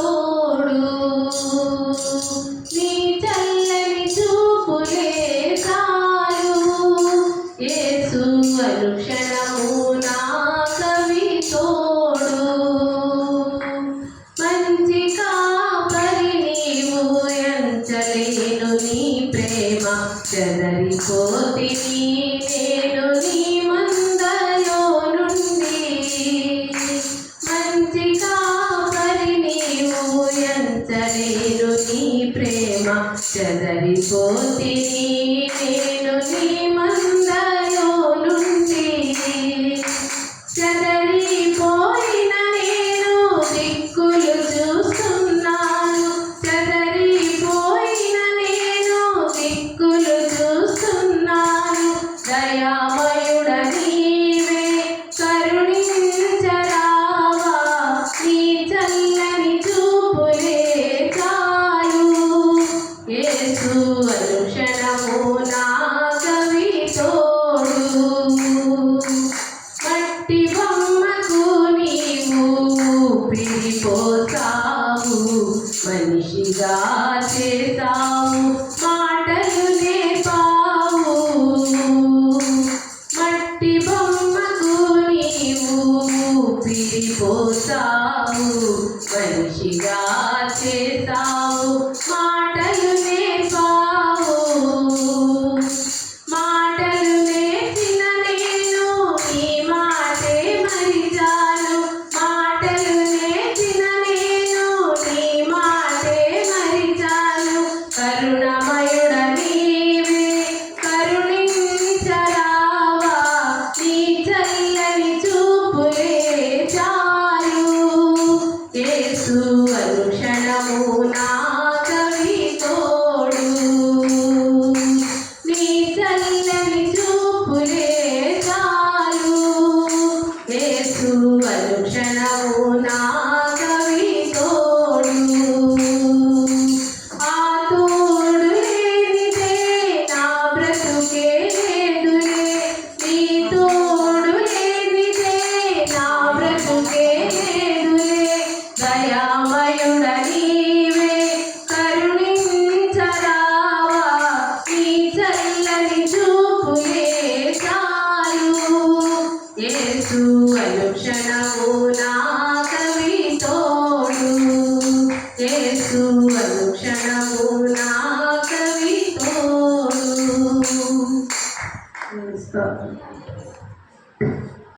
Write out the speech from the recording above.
తోడు నీ చల్లని చూపులే చాలు యేసు అనుక్షణము నా కవి తోడు. మంచి కాపరి నీవు ఎంచలేను నీ ప్రేమ చెదరిపోతిని నేను ప్రేమ చెదరిపోతిని నేను నీ మనిషిగా చేతావు మాటలు నేర్పావు మట్టి బొమ్మకు నీవు పిడిపోతావు మనిషిగా చేతావు మాటలు యేసు అనుక్షణము నా కవితోడు